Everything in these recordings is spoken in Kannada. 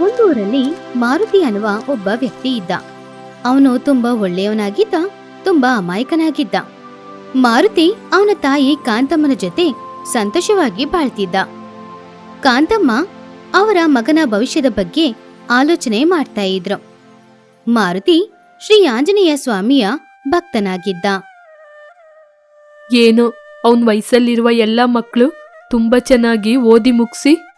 ಒಂದೂರಲ್ಲಿ ಮಾರುತಿ ಅನ್ನುವ ಒಬ್ಬ ವ್ಯಕ್ತಿ ಇದ್ದ. ಅವನು ತುಂಬಾ ಒಳ್ಳೆಯವನಾಗಿದ್ದ, ತುಂಬಾ ಅಮಾಯಕನಾಗಿದ್ದ. ಮಾರುತಿ ಅವನ ತಾಯಿ ಕಾಂತಮ್ಮನ ಜೊತೆ ಸಂತೋಷವಾಗಿ ಬಾಳ್ತಿದ್ದ. ಕಾಂತಮ್ಮ ಅವರ ಮಗನ ಭವಿಷ್ಯದ ಬಗ್ಗೆ ಆಲೋಚನೆ ಮಾಡ್ತಾ ಇದ್ರು. ಮಾರುತಿ ಶ್ರೀ ಆಂಜನೇಯ ಸ್ವಾಮಿಯ ಭಕ್ತನಾಗಿದ್ದ. ಏನು, ಅವನ ವಯಸ್ಸಲ್ಲಿರುವ ಎಲ್ಲ ಮಕ್ಕಳು ತುಂಬಾ ಚೆನ್ನಾಗಿ ಓದಿ ಮುಗಿಸಿ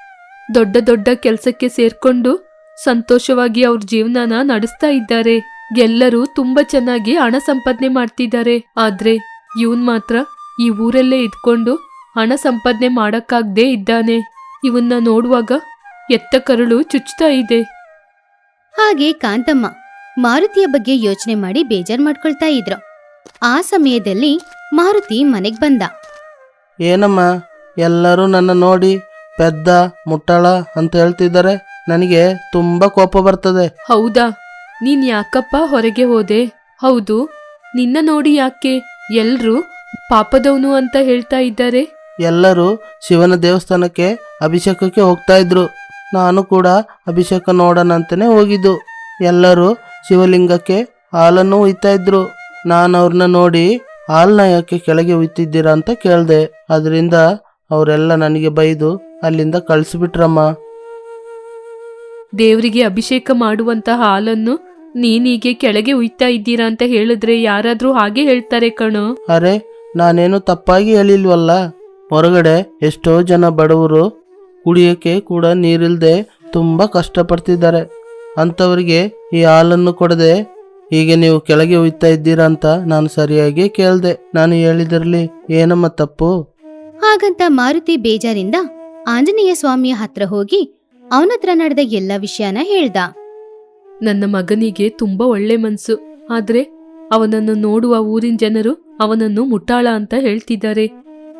ದೊಡ್ಡ ದೊಡ್ಡ ಕೆಲಸಕ್ಕೆ ಸೇರ್ಕೊಂಡು ಸಂತೋಷವಾಗಿ ಅವ್ರ ಜೀವನನ ನಡೆಸ್ತಾ ಇದ್ದಾರೆ. ಎಲ್ಲರೂ ತುಂಬಾ ಚೆನ್ನಾಗಿ ಹಣ ಸಂಪಾದನೆ ಮಾಡ್ತಿದ್ದಾರೆ. ಆದ್ರೆ ಇವನ್ ಮಾತ್ರ ಈ ಊರಲ್ಲೇ ಇದ್ಕೊಂಡು ಹಣ ಸಂಪಾದನೆ ಮಾಡಕ್ಕಾಗ್ದೇ ಇದ್ದಾನೆ. ಇವನ್ನ ನೋಡುವಾಗ ಎತ್ತ ಕರಳು ಚುಚ್ತಾ ಇದೆ. ಹಾಗೆ ಕಾಂತಮ್ಮ ಮಾರುತಿಯ ಬಗ್ಗೆ ಯೋಚನೆ ಮಾಡಿ ಬೇಜಾರ್ ಮಾಡ್ಕೊಳ್ತಾ ಇದ್ರು. ಆ ಸಮಯದಲ್ಲಿ ಮಾರುತಿ ಮನೆಗ್ ಬಂದ. ಏನಮ್ಮ ಎಲ್ಲರೂ ನನ್ನ ನೋಡಿ ಪೆದ್ದ ಮುಟ್ಟಾಳ ಅಂತ ಹೇಳ್ತಿದ್ದಾರೆ. ನನಗೆ ತುಂಬಾ ಕೋಪ ಬರ್ತದೆ. ಹೌದಾ? ನೀನ್ ಯಾಕಪ್ಪ ಹೊರಗೆ ಹೋದೆ? ಹೌದು. ನಿನ್ನ ನೋಡಿ ಯಾಕೆ ಎಲ್ರೂ ಪಾಪದವನು ಅಂತ ಹೇಳ್ತಾ ಇದ್ದಾರೆ? ಎಲ್ಲರೂ ಶಿವನ ದೇವಸ್ಥಾನಕ್ಕೆ ಅಭಿಷೇಕಕ್ಕೆ ಹೋಗ್ತಾ ಇದ್ರು. ನಾನು ಕೂಡ ಅಭಿಷೇಕ ನೋಡೋಣ ಅಂತಾನೆ ಹೋಗಿದ್ದು. ಎಲ್ಲರೂ ಶಿವಲಿಂಗಕ್ಕೆ ಹಾಲನ್ನು ಒಯ್ತಾ ಇದ್ರು. ನಾನು ಅವ್ರನ್ನ ನೋಡಿ ಹಾಲನ್ನ ಯಾಕೆ ಕೆಳಗೆ ಉಯ್ತಿದ್ದೀರಾ ಅಂತ ಕೇಳಿದೆ. ಅದರಿಂದ ಅವರೆಲ್ಲ ನನಗೆ ಬೈದು ಅಲ್ಲಿಂದ ಕಳಿಸ್ಬಿಟ್ರಮ್ಮ. ದೇವರಿಗೆ ಅಭಿಷೇಕ ಮಾಡುವಂತ ಹಾಲನ್ನು ನೀನೀಗೆ ಕೆಳಗೆ ಉಯ್ತಾ ಇದ್ದೀರಾ ಅಂತ ಹೇಳಿದ್ರೆ ಯಾರಾದ್ರೂ ಹಾಗೆ ಹೇಳ್ತಾರೆ ಕಣೋ. ಅರೆ ನಾನೇನು ತಪ್ಪಾಗಿ ಹೇಳಿಲ್ವಲ್ಲ? ಹೊರಗಡೆ ಎಷ್ಟೋ ಜನ ಬಡವರು ಕುಡಿಯೋಕ್ಕೆ ಕೂಡ ನೀರಿಲ್ಲದೆ ತುಂಬ ಕಷ್ಟಪಡ್ತಿದ್ದಾರೆ. ಅಂಥವ್ರಿಗೆ ಈ ಹಾಲನ್ನು ಕೊಡದೆ ಹೀಗೆ ನೀವು ಕೆಳಗೆ ಉಯ್ತಾ ಇದ್ದೀರಾ ಅಂತ ನಾನು ಸರಿಯಾಗಿ ಕೇಳಿದೆ. ನಾನು ಹೇಳಿದಿರಲಿ ಏನಮ್ಮ ತಪ್ಪು? ಹಾಗಂತ ಮಾರುತಿ ಬೇಜಾರಿಂದ ಆಂಜನೇಯ ಸ್ವಾಮಿಯ ಹತ್ರ ಹೋಗಿ ಅವನತ್ರ ನಡೆದ ಎಲ್ಲ ವಿಷಯನ ಹೇಳ್ದ. ನನ್ನ ಮಗನಿಗೆ ತುಂಬಾ ಒಳ್ಳೆ ಮನ್ಸು ಆದ್ರೆ ಅವನನ್ನು ನೋಡುವ ಊರಿನ ಜನರು ಅವನನ್ನು ಮುಟ್ಟಾಳ ಅಂತ ಹೇಳ್ತಿದ್ದಾರೆ.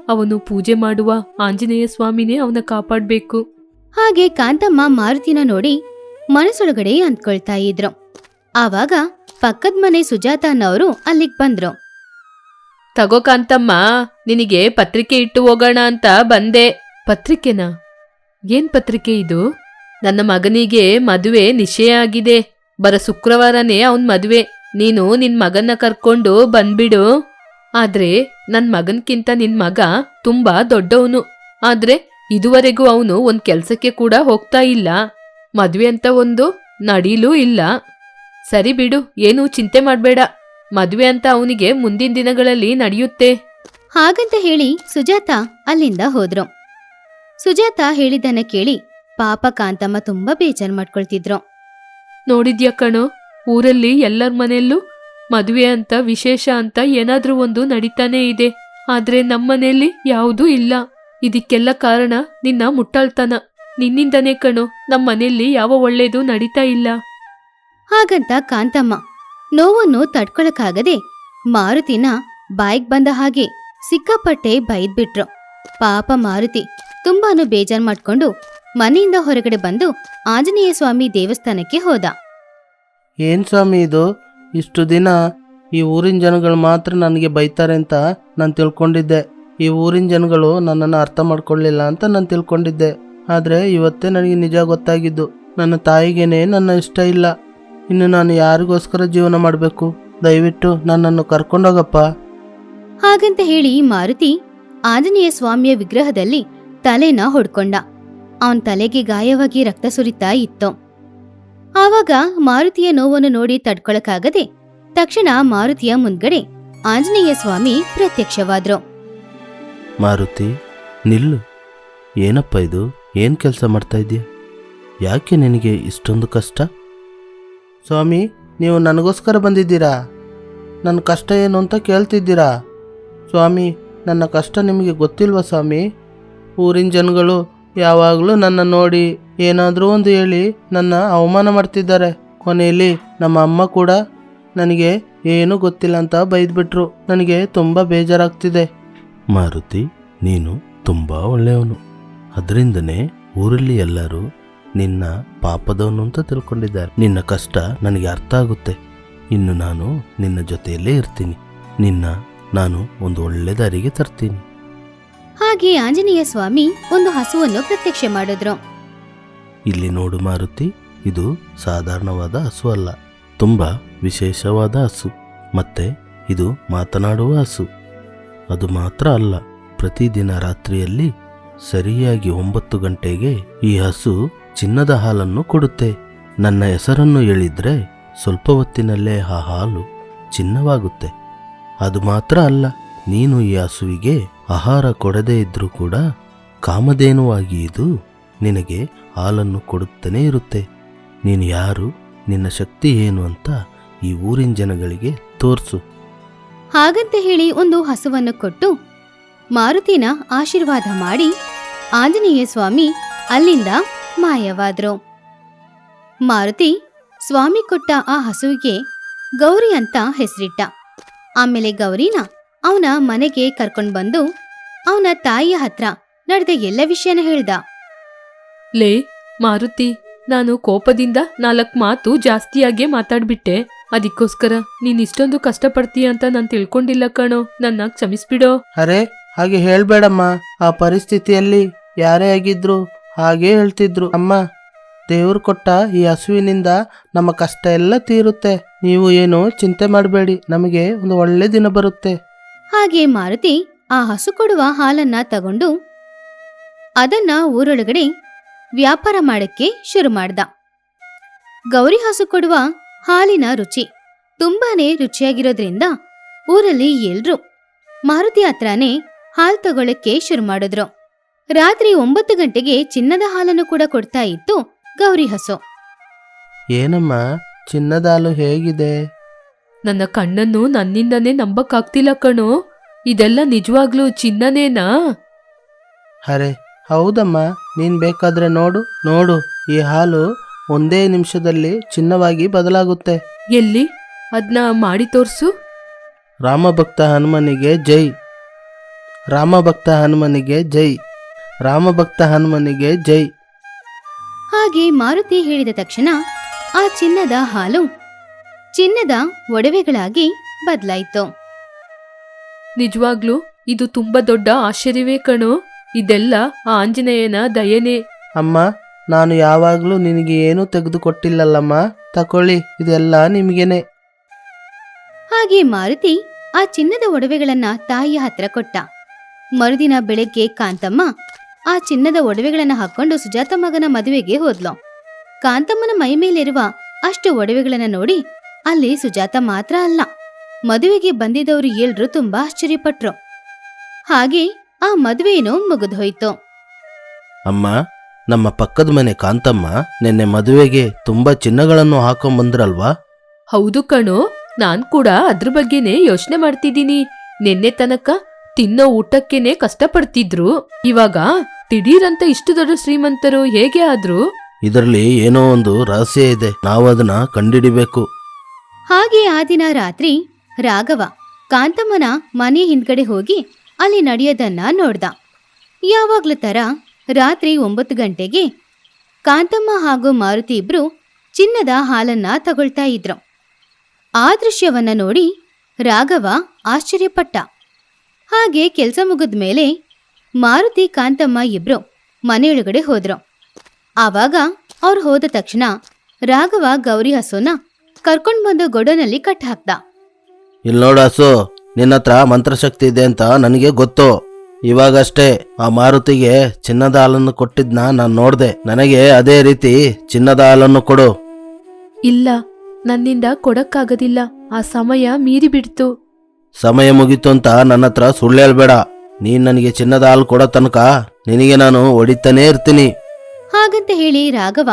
ಅವನು ಪೂಜೆ ಮಾಡುವ ಆಂಜನೇಯ ಸ್ವಾಮಿನೇ ಅವನ ಕಾಪಾಡ್ಬೇಕು. ಹಾಗೆ ಕಾಂತಮ್ಮ ಮಾರುತಿನ ನೋಡಿ ಮನಸ್ಸೊಳಗಡೆ ಅಂದ್ಕೊಳ್ತಾ ಇದ್ರು. ಆವಾಗ ಪಕ್ಕದ ಮನೆ ಸುಜಾತ ಅನ್ನೋರು ಅಲ್ಲಿಗ್ ಬಂದ್ರು. ತಗೋ ಕಾಂತಮ್ಮ ನಿನಗೆ ಪತ್ರಿಕೆ ಇಟ್ಟು ಹೋಗೋಣ ಅಂತ ಬಂದೆ. ಪತ್ರಿಕೆನಾ? ಏನ್ ಪತ್ರಿಕೆ ಇದು? ನನ್ನ ಮಗನಿಗೆ ಮದುವೆ ನಿಶ್ಚಯ ಆಗಿದೆ ಬರ ಶುಕ್ರವಾರನೇ ಅವನ್ ಮದುವೆ. ನೀನು ನಿನ್ ಮಗನ್ನ ಕರ್ಕೊಂಡು ಬಂದ್ಬಿಡು. ಆದ್ರೆ ನನ್ ಮಗನ್ಕಿಂತ ನಿನ್ ಮಗ ತುಂಬಾ ದೊಡ್ಡವನು. ಆದ್ರೆ ಇದುವರೆಗೂ ಅವನು ಒಂದ್ ಕೆಲ್ಸಕ್ಕೆ ಕೂಡ ಹೋಗ್ತಾ ಇಲ್ಲ. ಮದ್ವೆ ಅಂತ ಒಂದು ನಡೀಲೂ ಇಲ್ಲ. ಸರಿ ಬಿಡು, ಏನು ಚಿಂತೆ ಮಾಡ್ಬೇಡ. ಮದ್ವೆ ಅಂತ ಅವನಿಗೆ ಮುಂದಿನ ದಿನಗಳಲ್ಲಿ ನಡೆಯುತ್ತೆ. ಹಾಗಂತ ಹೇಳಿ ಸುಜಾತ ಅಲ್ಲಿಂದ ಹೋದ್ರು. ಸುಜಾತ ಹೇಳಿದ್ದನ್ನ ಕೇಳಿ ಪಾಪ ಕಾಂತಮ್ಮ ತುಂಬಾ ಬೇಜಾರ್ ಮಾಡ್ಕೊಳ್ತಿದ್ರು. ನೋಡಿದ್ಯಾ ಕಣೋ ಊರಲ್ಲಿ ಎಲ್ಲರ ಮನೆಯಲ್ಲೂ ಮದುವೆ ಅಂತ ವಿಶೇಷ ಅಂತ ಏನಾದ್ರೂ ಒಂದು ನಡೀತಾನೇ ಇದೆ. ಆದ್ರೆ ನಮ್ಮನೆಯಲ್ಲಿ ಯಾವುದೂ ಇಲ್ಲ. ಇದಕ್ಕೆಲ್ಲ ಕಾರಣ ನಿನ್ನ ಮುಟ್ಟಾಳ್ತನ. ನಿನ್ನಿಂದನೇ ಕಣೋ ನಮ್ಮ ಮನೆಯಲ್ಲಿ ಯಾವ ಒಳ್ಳೇದು ನಡೀತಾ ಇಲ್ಲ. ಹಾಗಂತ ಕಾಂತಮ್ಮ ನೋವನ್ನು ತಡ್ಕೊಳಕ್ಕಾಗದೆ ಮಾರುತಿನ ಬಾಯ್ಗ್ ಬಂದ ಹಾಗೆ ಸಿಕ್ಕಾಪಟ್ಟೆ ಬೈದ್ಬಿಟ್ರು. ಪಾಪ ಮಾರುತಿ ತುಂಬಾನು ಬೇಜಾರ್ ಮಾಡ್ಕೊಂಡು ಮನೆಯಿಂದ ಹೊರಗಡೆ ಬಂದು ಆಂಜನೇಯ ಸ್ವಾಮಿ ದೇವಸ್ಥಾನಕ್ಕೆ ಹೋದ. ಏನ್ ಸ್ವಾಮಿ ಇದು? ಇಷ್ಟು ದಿನ ಈ ಊರಿನ ಜನಗಳು ಮಾತ್ರ ನನಗೆ ಬೈತಾರೆ ಅಂತ ನಾನು ತಿಳ್ಕೊಂಡಿದ್ದೆ. ಈ ಊರಿನ ಜನಗಳು ನನ್ನನ್ನು ಅರ್ಥ ಮಾಡ್ಕೊಳ್ಳಿಲ್ಲ ಅಂತ ನಾನು ತಿಳ್ಕೊಂಡಿದ್ದೆ. ಆದರೆ ಇವತ್ತೇ ನನಗೆ ನಿಜ ಗೊತ್ತಾಗಿದ್ದು. ನನ್ನ ತಾಯಿಗೇನೆ ನನ್ನ ಇಷ್ಟ ಇಲ್ಲ. ಇನ್ನು ನಾನು ಯಾರಿಗೋಸ್ಕರ ಜೀವನ ಮಾಡಬೇಕು? ದಯವಿಟ್ಟು ನನ್ನನ್ನು ಕರ್ಕೊಂಡೋಗಪ್ಪ. ಹಾಗಂತ ಹೇಳಿ ಮಾರುತಿ ಆಂಜನೇಯ ಸ್ವಾಮಿಯ ವಿಗ್ರಹದಲ್ಲಿ ತಲೆನ ಹೊಡ್ಕೊಂಡ. ಅವನ್ ತಲೆಗೆ ಗಾಯವಾಗಿ ರಕ್ತ ಸುರಿತಾ ಇತ್ತು. ಆವಾಗ ಮಾರುತಿಯ ನೋವನ್ನು ನೋಡಿ ತಡ್ಕೊಳಕಾಗದೆ ತಕ್ಷಣ ಮಾರುತಿಯ ಮುಂದ್ಗಡೆ ಆಂಜನೇಯ ಸ್ವಾಮಿ ಪ್ರತ್ಯಕ್ಷವಾದ್ರು. ಮಾರುತಿ, ನಿಲ್ಲು. ಏನಪ್ಪ ಇದು? ಏನು ಕೆಲಸ ಮಾಡ್ತಾ ಇದೆಯಾ ಯಾಕೆ ನಿನಗೆ ಇಷ್ಟೊಂದು ಕಷ್ಟ? ಸ್ವಾಮಿ, ನೀವು ನನಗೋಸ್ಕರ ಬಂದಿದ್ದೀರಾ? ನನ್ನ ಕಷ್ಟ ಏನು ಅಂತ ಕೇಳ್ತಿದ್ದೀರಾ? ಸ್ವಾಮಿ, ನನ್ನ ಕಷ್ಟ ನಿಮಗೆ ಗೊತ್ತಿಲ್ವಾ ಸ್ವಾಮಿ? ಊರಿನ ಜನಗಳು ಯಾವಾಗಲೂ ನನ್ನ ನೋಡಿ ಏನಾದರೂ ಒಂದು ಹೇಳಿ ನನ್ನ ಅವಮಾನ ಮಾಡ್ತಿದ್ದಾರೆ. ಕೊನೆಯಲ್ಲಿ ನಮ್ಮ ಅಮ್ಮ ಕೂಡ ನನಗೆ ಏನೂ ಗೊತ್ತಿಲ್ಲ ಅಂತ ಬೈದ್ಬಿಟ್ರು. ನನಗೆ ತುಂಬ ಬೇಜಾರಾಗ್ತಿದೆ. ಮಾರುತಿ, ನೀನು ತುಂಬ ಒಳ್ಳೆಯವನು. ಅದರಿಂದನೇ ಊರಲ್ಲಿ ಎಲ್ಲರೂ ನಿನ್ನ ಪಾಪದವನು ಅಂತ ತಿಳ್ಕೊಂಡಿದ್ದಾರೆ. ನಿನ್ನ ಕಷ್ಟ ನನಗೆ ಅರ್ಥ ಆಗುತ್ತೆ. ಇನ್ನು ನಾನು ನಿನ್ನ ಜೊತೆಯಲ್ಲೇ ಇರ್ತೀನಿ. ನಿನ್ನ ನಾನು ಒಂದು ಒಳ್ಳೆ ದಾರಿಗೆ ತರ್ತೀನಿ. ಹಾಗೆ ಆಂಜನೇಯ ಸ್ವಾಮಿ ಒಂದು ಹಸುವನ್ನು ಪ್ರತ್ಯಕ್ಷ ಮಾಡಿದ್ರು. ಇಲ್ಲಿ ನೋಡು ಮಾರುತಿ, ಇದು ಸಾಧಾರಣವಾದ ಹಸು ಅಲ್ಲ, ತುಂಬ ವಿಶೇಷವಾದ ಹಸು, ಮತ್ತೆ ಇದು ಮಾತನಾಡುವ ಹಸು. ಅದು ಮಾತ್ರ ಅಲ್ಲ, ಪ್ರತಿದಿನ ರಾತ್ರಿಯಲ್ಲಿ ಸರಿಯಾಗಿ ಒಂಬತ್ತು ಗಂಟೆಗೆ ಈ ಹಸು ಚಿನ್ನದ ಹಾಲನ್ನು ಕೊಡುತ್ತೆ. ನನ್ನ ಹೆಸರನ್ನು ಹೇಳಿದ್ರೆ ಸ್ವಲ್ಪ ಹೊತ್ತಿನಲ್ಲೇ ಆ ಹಾಲು ಚಿನ್ನವಾಗುತ್ತೆ. ಅದು ಮಾತ್ರ ಅಲ್ಲ, ನೀನು ಈ ಹಸುವಿಗೆ ಆಹಾರ ಕೊಡದೇ ಇದ್ದರೂ ಕೂಡ ಕಾಮಧೇನುವಾಗಿ ಇದು ನಿನಗೆ ಹಾಲನ್ನು ಕೊಡುತ್ತಲೇ ಇರುತ್ತೆ. ನೀನು ಯಾರು, ನಿನ್ನ ಶಕ್ತಿ ಏನು ಅಂತ ಈ ಊರಿನ ಜನಗಳಿಗೆ ತೋರಿಸು. ಹಾಗಂತ ಹೇಳಿ ಒಂದು ಹಸುವನ್ನು ಕೊಟ್ಟು ಮಾರುತಿನ ಆಶೀರ್ವಾದ ಮಾಡಿ ಆಂಜನೇಯ ಸ್ವಾಮಿ ಅಲ್ಲಿಂದ ಮಾಯವಾದರು. ಮಾರುತಿ ಸ್ವಾಮಿ ಕೊಟ್ಟ ಆ ಹಸುವಿಗೆ ಗೌರಿ ಅಂತ ಹೆಸರಿಟ್ಟ. ಆಮೇಲೆ ಗೌರಿನ ಅವನ ಮನೆಗೆ ಕರ್ಕೊಂಡು ಬಂದು ಅವನ ತಾಯಿಯ ಹತ್ರ ನಡೆದ ಎಲ್ಲ ವಿಷಯನ ಹೇಳ್ದ. ಲೇ ಮಾರುತಿ ನಾನು ಕೋಪದಿಂದ ನಾಲ್ಕು ಮಾತು ಜಾಸ್ತಿಯಾಗೇ ಮಾತಾಡ್ಬಿಟ್ಟೆ. ಅದಕ್ಕೋಸ್ಕರ ನೀನ್ ಇಷ್ಟೊಂದು ಕಷ್ಟಪಡ್ತೀಯ ಅಂತ ನಾನು ತಿಳ್ಕೊಂಡಿಲ್ಲ ಕಣೋ. ನನ್ನ ಕ್ಷಮಿಸ್ಬಿಡೋ. ಅರೆ ಹಾಗೆ ಹೇಳ್ಬೇಡಮ್ಮ. ಆ ಪರಿಸ್ಥಿತಿಯಲ್ಲಿ ಯಾರೇ ಆಗಿದ್ರು ಹಾಗೇ ಹೇಳ್ತಿದ್ರು. ಅಮ್ಮ ದೇವ್ರು ಕೊಟ್ಟ ಈ ಹಸುವಿನಿಂದ ನಮ್ಮ ಕಷ್ಟ ಎಲ್ಲ ತೀರುತ್ತೆ. ನೀವು ಏನು ಚಿಂತೆ ಮಾಡಬೇಡಿ. ನಮಗೆ ಒಂದು ಒಳ್ಳೆ ದಿನ ಬರುತ್ತೆ. ಹಾಗೆ ಮಾರುತಿ ಆ ಹಸು ಕೊಡುವ ಹಾಲನ್ನ ತಗೊಂಡು ಅದನ್ನ ಊರೊಳಗಡೆ ವ್ಯಾಪಾರ ಮಾಡಕ್ಕೆ ಶುರು ಮಾಡ್ದ. ಗೌರಿ ಹಸು ಕೊಡುವ ಹಾಲಿನ ರುಚಿ ತುಂಬಾನೇ ರುಚಿಯಾಗಿರೋದ್ರಿಂದ ಊರಲ್ಲಿ ಎಲ್ರೂ ಮಾರುತಿ ಹತ್ರನೇ ಹಾಲು ತಗೊಳಕ್ಕೆ ಶುರು ಮಾಡಿದ್ರು. ರಾತ್ರಿ ಒಂಬತ್ತು ಗಂಟೆಗೆ ಚಿನ್ನದ ಹಾಲನ್ನು ಕೂಡ ಕೊಡ್ತಾ ಇತ್ತು ಗೌರಿ ಹಸು. ಏನಮ್ಮ ಚಿನ್ನದ ಹಾಲು ಹೇಗಿದೆ? ನನ್ನ ಕಣ್ಣನ್ನು ನನ್ನಿಂದನೇ ನಂಬಕ್ಕಾಗ್ತಿಲ್ಲ ಕಣೋ. ಇದೆಲ್ಲ ನಿಜವಾಗ್ಲೂ ಚಿನ್ನನೇನಾ? ಅರೆ ಹೌದಮ್ಮ. ನೀನ್ ಬೇಕಾದ್ರೆ ನೋಡು ನೋಡು. ಈ ಹಾಲು ಒಂದೇ ನಿಮಿಷದಲ್ಲಿ ಚಿನ್ನವಾಗಿ ಬದಲಾಗುತ್ತೆ. ಎಲ್ಲಿ? ಅದ್ನ ಮಾಡಿ ತೋರ್ಸು. ರಾಮಭಕ್ತ ಹನುಮನಿಗೆ ಜೈ. ರಾಮಭಕ್ತ ಹನುಮನಿಗೆ ಜೈ. ರಾಮಭಕ್ತ ಹನುಮನಿಗೆ ಜೈ. ಹಾಗೆ ಮಾರುತಿ ಹೇಳಿದ ತಕ್ಷಣ ಆ ಚಿನ್ನದ ಹಾಲು ಚಿನ್ನದ ಒಡವೆಗಳಾಗಿ ಬದಲಾಯಿತು. ನಿಜವಾಗ್ಲೂ ಇದು ತುಂಬಾ ದೊಡ್ಡ ಆಶ್ಚರ್ಯವೇ ಕಣು. ಇದೆಲ್ಲ ಆ ಆಂಜನೇಯನ ದಯನೇ. ಅಮ್ಮ ನಾನು ಯಾವಾಗಲೂ ನಿನಗೆ ಏನೂ ತೆಗೆದುಕೊಟ್ಟಿಲ್ಲಲ್ಲಮ್ಮ. ತಕೊಳ್ಳಿ ಇದೆಲ್ಲ ನಿಮಗೇನೆ. ಹಾಗೆ ಮಾರುತಿ ಆ ಚಿನ್ನದ ಒಡವೆಗಳನ್ನ ತಾಯಿಯ ಹತ್ರ ಕೊಟ್ಟ. ಮರುದಿನ ಬೆಳಗ್ಗೆ ಕಾಂತಮ್ಮ ಆ ಚಿನ್ನದ ಒಡವೆಗಳನ್ನ ಹಾಕೊಂಡು ಸುಜಾತ ಮಗನ ಮದುವೆಗೆ ಹೋದ್ಲು. ಕಾಂತಮ್ಮನ ಮೈ ಮೇಲಿರುವ ಅಷ್ಟು ಒಡವೆಗಳನ್ನ ನೋಡಿ ಅಲ್ಲಿ ಸುಜಾತ ಮಾತ್ರ ಅಲ್ಲ. ಮದುವೆಗೆ ಬಂದಿದ್ದವರು ಎಲ್ರೂ ತುಂಬಾ ಆಶ್ಚರ್ಯಪಟ್ರು. ಹಾಗೆ ಆ ಮದುವೆನೂ ಮುಗಿದೋಯ್ತು ಅಮ್ಮ ನಮ್ಮ ಪಕ್ಕದ ಮನೆ ಕಾಂತಮ್ಮ ನಿನ್ನೆ ಮದುವೆಗೆ ತುಂಬಾ ಚಿನ್ನಗಳನ್ನು ಹಾಕೊಂಬಂದ್ರಲ್ವಾ ಹೌದು ಕಣೋ ನಾನ್ ಕೂಡ ಅದ್ರ ಬಗ್ಗೆನೇ ಯೋಚನೆ ಮಾಡ್ತಿದ್ದೀನಿ. ನಿನ್ನೆ ತನಕ ತಿನ್ನೋ ಊಟಕ್ಕೇನೆ ಕಷ್ಟಪಡ್ತಿದ್ರು. ಇವಾಗ ದಿಢೀರಂತ ಇಷ್ಟು ದೊಡ್ಡ ಶ್ರೀಮಂತರು ಹೇಗೆ ಆದ್ರು? ಇದರಲ್ಲಿ ಏನೋ ಒಂದು ರಹಸ್ಯ ಇದೆ. ನಾವು ಅದನ್ನ ಕಂಡಿಡಿಬೇಕು. ಹಾಗೆ ಆ ದಿನ ರಾತ್ರಿ ರಾಘವ ಕಾಂತಮ್ಮನ ಮನೆ ಹಿಂದ್ಗಡೆ ಹೋಗಿ ಅಲ್ಲಿ ನಡೆಯೋದನ್ನ ನೋಡ್ದ. ಯಾವಾಗ್ಲೂ ತರ ರಾತ್ರಿ ಒಂಬತ್ತು ಗಂಟೆಗೆ ಕಾಂತಮ್ಮ ಹಾಗೂ ಮಾರುತಿ ಇಬ್ರು ಚಿನ್ನದ ಹಾಲನ್ನ ತಗೊಳ್ತಾ ಇದ್ರು. ಆ ದೃಶ್ಯವನ್ನ ನೋಡಿ ರಾಘವ ಆಶ್ಚರ್ಯಪಟ್ಟ. ಹಾಗೆ ಕೆಲಸ ಮುಗಿದ ಮೇಲೆ ಮಾರುತಿ ಕಾಂತಮ್ಮ ಇಬ್ರು ಮನೆಯೊಳಗಡೆ ಹೋದ್ರು. ಆವಾಗ ಅವ್ರು ಹೋದ ತಕ್ಷಣ ರಾಘವ ಗೌರಿ ಹಸುನ ಕರ್ಕೊಂಡು ಬಂದು ಗೊಡನಲ್ಲಿ ಕಟ್ ಹಾಕ್ದ. ಇಲ್ಲಿ ನೋಡಾಸು ನಿನ್ನ ಹತ್ರ ಮಂತ್ರಶಕ್ತಿ ಇದೆ ಅಂತ ನನಗೆ ಗೊತ್ತು. ಇವಾಗಷ್ಟೇ ಆ ಮಾರುತಿಗೆ ಚಿನ್ನದ ಹಾಲನ್ನು ಕೊಟ್ಟಿದ್ನ ನಾನು ನೋಡ್ದೆ. ನನಗೆ ಅದೇ ರೀತಿ ಚಿನ್ನದ ಹಾಲನ್ನು ಕೊಡು. ಇಲ್ಲ ನನ್ನಿಂದ ಕೊಡಕ್ಕಾಗದಿಲ್ಲ. ಆ ಸಮಯ ಮೀರಿ ಬಿಡ್ತು ಸಮಯ ಮುಗೀತು ಅಂತ ನನ್ನ ಹತ್ರ ಸುಳ್ಳು ಹೇಳ್ಬೇಡ. ನೀನ್ ನನಗೆ ಚಿನ್ನದ ಹಾಲು ಕೊಡೋ ತನಕ ನಿನಗೆ ನಾನು ಹೊಡಿತಾನೇ ಇರ್ತೀನಿ. ಹಾಗಂತ ಹೇಳಿ ರಾಘವ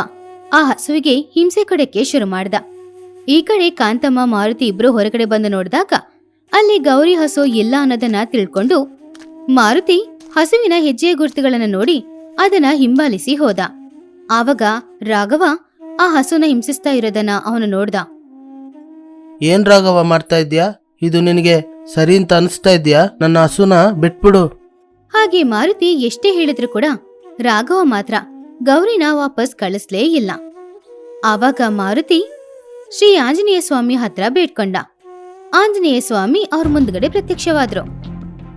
ಆ ಹಸುವಿಗೆ ಹಿಂಸೆ ಕೊಡಕ್ಕೆ ಶುರು ಮಾಡ್ದ. ಈ ಕಡೆ ಕಾಂತಮ್ಮ ಮಾರುತಿ ಇಬ್ರು ಹೊರಗಡೆ ಬಂದು ನೋಡಿದಾಗ ಅಲ್ಲಿ ಗೌರಿ ಹಸು ಇಲ್ಲ ಅನ್ನೋದನ್ನ ತಿಳ್ಕೊಂಡು ಮಾರುತಿ ಹಸುವಿನ ಹೆಜ್ಜೆಯ ಗುರುತುಗಳನ್ನ ನೋಡಿ ಅದನ್ನ ಹಿಂಬಾಲಿಸಿ ಹೋದ. ಆವಾಗ ರಾಘವ ಆ ಹಸುನ ಹಿಂಸಿಸ್ತಾ ಇರೋದನ್ನ ಅವನು ನೋಡ್ದ. ಏನ್ ರಾಘವ ಮಾಡ್ತಾ ಇದ್ಯಾ ಇದು ನಿನಗೆ ಸರಿ ಅಂತ ಅನಿಸ್ತಾ ಇದ್ಯಾ ನನ್ನ ಹಸುನ ಬಿಟ್ಬಿಡು. ಹಾಗೆ ಮಾರುತಿ ಎಷ್ಟೇ ಹೇಳಿದ್ರು ಕೂಡ ರಾಘವ ಮಾತ್ರ ಗೌರಿನ ವಾಪಸ್ ಕಳಿಸ್ಲೇ ಇಲ್ಲ. ಆವಾಗ ಮಾರುತಿ ಶ್ರೀ ಆಂಜನೇಯ ಸ್ವಾಮಿ ಹತ್ರ ಬೇಡ್ಕೊಂಡ. ಆಂಜನೇಯ ಸ್ವಾಮಿ ಅವ್ರ ಮುಂದ್ಗಡೆ ಪ್ರತ್ಯಕ್ಷವಾದ್ರು.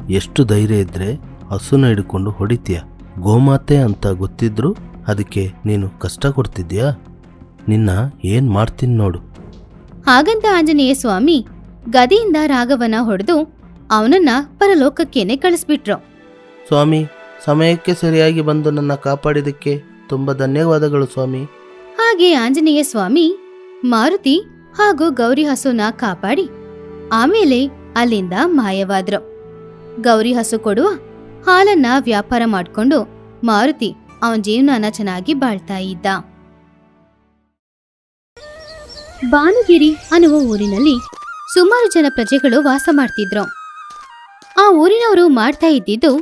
ಎಷ್ಟು ಧೈರ್ಯ ಇದ್ರೆ ಹಸುನ ಹಿಡ್ಕೊಂಡು ಹೊಡಿತೀಯ? ಗೋಮಾತೆ ಅಂತ ಗೊತ್ತಿದ್ರು ಅದಕ್ಕೆ ನೀನು ಕಷ್ಟ ಕೊಡ್ತಿದ್ಯಾ ನಿನ್ನ ಏನು ಮಾಡ್ತೀನಿ ನೋಡು. ಹಾಗಂತ ಆಂಜನೇಯ ಸ್ವಾಮಿ ಗದೆಯಿಂದ ರಾಘವನ ಹೊಡೆದು ಅವನನ್ನ ಪರಲೋಕಕ್ಕೇನೆ ಕಳಿಸ್ಬಿಟ್ರು. ಸ್ವಾಮಿ ಸಮಯಕ್ಕೆ ಸರಿಯಾಗಿ ಬಂದು ನನ್ನ ಕಾಪಾಡಿದಕ್ಕೆ ತುಂಬಾ ಧನ್ಯವಾದಗಳು ಸ್ವಾಮಿ. ಹಾಗೆ ಆಂಜನೇಯ ಸ್ವಾಮಿ ಮಾರುತಿ ಹಾಗೂ ಗೌರಿ ಹಸುನ ಕಾಪಾಡಿ. ಆಮೇಲೆ ಅಲ್ಲಿಂದ ಮಾಯವಾದ್ರು. ಗೌರಿ ಹಸು ಕೊಡುವ ಹಾಲನ್ನ ವ್ಯಾಪಾರ ಮಾಡ್ಕೊಂಡು ಮಾರುತಿ ಅವನ ಜೀವನನ ಚೆನ್ನಾಗಿ ಬಾಳ್ತಾ ಇದ್ದ. ಬಾನುಗಿರಿ ಅನ್ನುವ ಊರಿನಲ್ಲಿ ಸುಮಾರು ಜನ ಪ್ರಜೆಗಳು ವಾಸ ಮಾಡ್ತಿದ್ರು. ಆ ಊರಿನವರು ಮಾಡ್ತಾ ಇದ್ದಿದ್ದು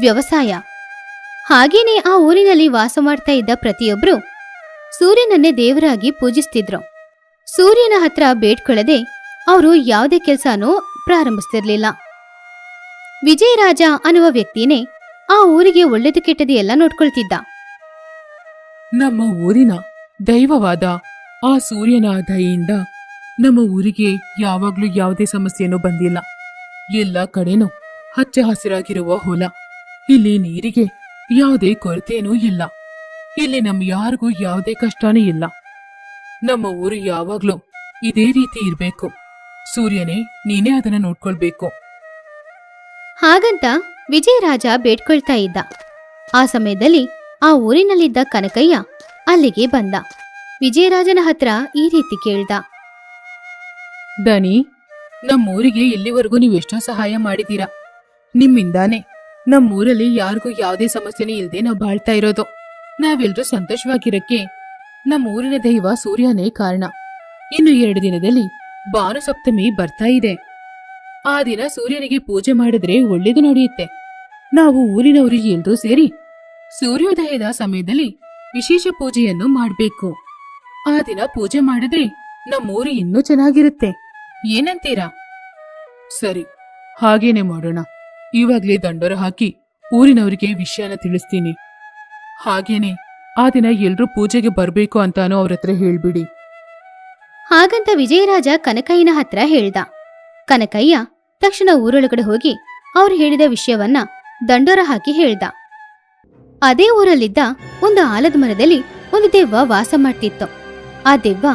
ವ್ಯವಸಾಯ. ಹಾಗೇನೆ ಆ ಊರಿನಲ್ಲಿ ವಾಸ ಮಾಡ್ತಾ ಇದ್ದ ಪ್ರತಿಯೊಬ್ರು ಸೂರ್ಯನನ್ನೇ ದೇವರಾಗಿ ಪೂಜಿಸ್ತಿದ್ರು. ಸೂರ್ಯನ ಹತ್ರ ಬೇಡ್ಕೊಳ್ಳದೆ ಅವರು ಯಾವುದೇ ಕೆಲಸನೂ ಪ್ರಾರಂಭಿಸ್ತಿರ್ಲಿಲ್ಲ. ವಿಜಯರಾಜ ಅನ್ನುವ ವ್ಯಕ್ತಿನೇ ಆ ಊರಿಗೆ ಒಳ್ಳೆದು ಕೆಟ್ಟದು ಎಲ್ಲ ನೋಡ್ಕೊಳ್ತಿದ್ದ. ನಮ್ಮ ಊರಿನ ದೈವವಾದ ಆ ಸೂರ್ಯನ ದಯೆಯಿಂದ ನಮ್ಮ ಊರಿಗೆ ಯಾವಾಗ್ಲೂ ಯಾವುದೇ ಸಮಸ್ಯೆನೂ ಬಂದಿಲ್ಲ. ಎಲ್ಲ ಕಡೆನೂ ಹಚ್ಚ ಹಸಿರಾಗಿರುವ ಹೊಲ, ಇಲ್ಲಿ ನೀರಿಗೆ ಯಾವುದೇ ಕೊರತೆಯೂ ಇಲ್ಲ. ಇಲ್ಲಿ ನಮ್ ಯಾರಿಗೂ ಯಾವುದೇ ಕಷ್ಟನೂ ಇಲ್ಲ. ನಮ್ಮ ಊರು ಯಾವಾಗ್ಲೂ ಇದೇ ರೀತಿ ಇರ್ಬೇಕು. ಸೂರ್ಯನೇ ನೀನೇ ಅದನ್ನ ನೋಡ್ಕೊಳ್ಬೇಕು. ಹಾಗಂತ ವಿಜಯರಾಜ ಬೇಡ್ಕೊಳ್ತಾ ಇದ್ದ. ಆ ಸಮಯದಲ್ಲಿ ಆ ಊರಿನಲ್ಲಿದ್ದ ಕನಕಯ್ಯ ಅಲ್ಲಿಗೆ ಬಂದ. ವಿಜಯರಾಜನ ಹತ್ರ ಈ ರೀತಿ ಕೇಳ್ದ. ದನಿ ನಮ್ಮೂರಿಗೆ ಇಲ್ಲಿವರೆಗೂ ನೀವು ಎಷ್ಟೋ ಸಹಾಯ ಮಾಡಿದೀರಾ ನಿಮ್ಮಿಂದಾನೆ ನಮ್ಮೂರಲ್ಲಿ ಯಾರಿಗೂ ಯಾವುದೇ ಸಮಸ್ಯೆನೇ ಇಲ್ಲದೆ ನಾವು ಬಾಳ್ತಾ ಇರೋದು. ನಾವೆಲ್ಲರೂ ಸಂತೋಷವಾಗಿರಕ್ಕೆ ನಮ್ಮೂರಿನ ದೈವ ಸೂರ್ಯನೇ ಕಾರಣ. ಇನ್ನು ಎರಡು ದಿನದಲ್ಲಿ ಭಾನುಸಪ್ತಮಿ ಬರ್ತಾ ಇದೆ. ಆ ದಿನ ಸೂರ್ಯನಿಗೆ ಪೂಜೆ ಮಾಡಿದ್ರೆ ಒಳ್ಳೇದು ನಡೆಯುತ್ತೆ. ನಾವು ಊರಿನವರು ಎಲ್ರೂ ಸೇರಿ ಸೂರ್ಯೋದಯದ ಸಮಯದಲ್ಲಿ ವಿಶೇಷ ಪೂಜೆಯನ್ನು ಮಾಡಬೇಕು. ಆ ದಿನ ಪೂಜೆ ಮಾಡಿದ್ರೆ ನಮ್ಮೂರು ಇನ್ನೂ ಚೆನ್ನಾಗಿರುತ್ತೆ. ಏನಂತೀರಾ? ಸರಿ, ಹಾಗೇನೆ ಮಾಡೋಣ. ಇವಾಗ್ಲೇ ದಂಡೋರ ಹಾಕಿ ಊರಿನವರಿಗೆ ವಿಷಯನ ತಿಳಿಸ್ತೀನಿ. ಹಾಗೇನೆ. ಆ ದಿನ ಎಲ್ರೂ ಪೂಜೆಗೆ ಬರಬೇಕು ಅಂತಾನೂ ಅವ್ರ ಹತ್ರ ಹೇಳ್ಬಿಡಿ. ಹಾಗಂತ ವಿಜಯರಾಜ ಕನಕಯ್ಯನ ಹತ್ರ ಹೇಳ್ದ. ಕನಕಯ್ಯ ತಕ್ಷಣ ಊರೊಳಗಡೆ ಹೋಗಿ ಅವ್ರು ಹೇಳಿದ ವಿಷಯವನ್ನ ದಂಡೋರ ಹಾಕಿ ಹೇಳ್ದ. ಅದೇ ಊರಲ್ಲಿದ್ದ ಒಂದು ಆಲದ ಮರದಲ್ಲಿ ಒಂದು ದೆವ್ವ ವಾಸ ಮಾಡ್ತಿತ್ತು. ಆ ದೆವ್ವ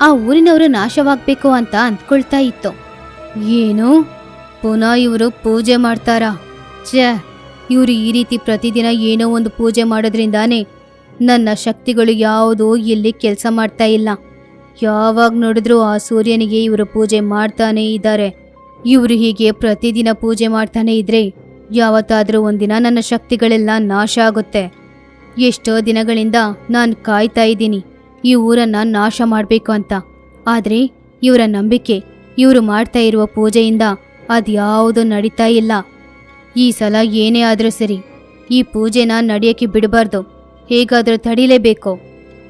ಆ ಊರಿನವರು ನಾಶವಾಗ್ಬೇಕು ಅಂತ ಅಂದ್ಕೊಳ್ತಾ ಇತ್ತು. ಏನು? ಪುನಃ ಇವರು ಪೂಜೆ ಮಾಡ್ತಾರ? ಛೇ, ಇವರು ಈ ರೀತಿ ಪ್ರತಿದಿನ ಏನೋ ಒಂದು ಪೂಜೆ ಮಾಡೋದ್ರಿಂದಾನೇ ನನ್ನ ಶಕ್ತಿಗಳು ಯಾವುದೂ ಇಲ್ಲಿ ಕೆಲಸ ಮಾಡ್ತಾ ಇಲ್ಲ. ಯಾವಾಗ ನೋಡಿದ್ರೂ ಆ ಸೂರ್ಯನಿಗೆ ಇವರು ಪೂಜೆ ಮಾಡ್ತಾನೇ ಇದ್ದಾರೆ. ಇವರು ಹೀಗೆ ಪ್ರತಿದಿನ ಪೂಜೆ ಮಾಡ್ತಾನೆ ಇದ್ರೆ ಯಾವತ್ತಾದರೂ ಒಂದಿನ ನನ್ನ ಶಕ್ತಿಗಳೆಲ್ಲ ನಾಶ ಆಗುತ್ತೆ. ಎಷ್ಟೋ ದಿನಗಳಿಂದ ನಾನು ಕಾಯ್ತಾ ಇದ್ದೀನಿ. ಈ ಊರನ್ನ ನಾಶ ಮಾಡಬೇಕು ಅಂತ. ಆದರೆ ಇವರ ನಂಬಿಕೆ, ಇವರು ಮಾಡ್ತಾ ಇರುವ ಪೂಜೆಯಿಂದ ಅದ್ಯಾವುದು ನಡೀತಾ ಇಲ್ಲ. ಈ ಸಲ ಏನೇ ಆದರೂ ಸರಿ, ಈ ಪೂಜೆನ ನಡೆಯೋಕ್ಕೆ ಬಿಡಬಾರ್ದು. ಹೇಗಾದರೂ ತಡಿಲೇಬೇಕು.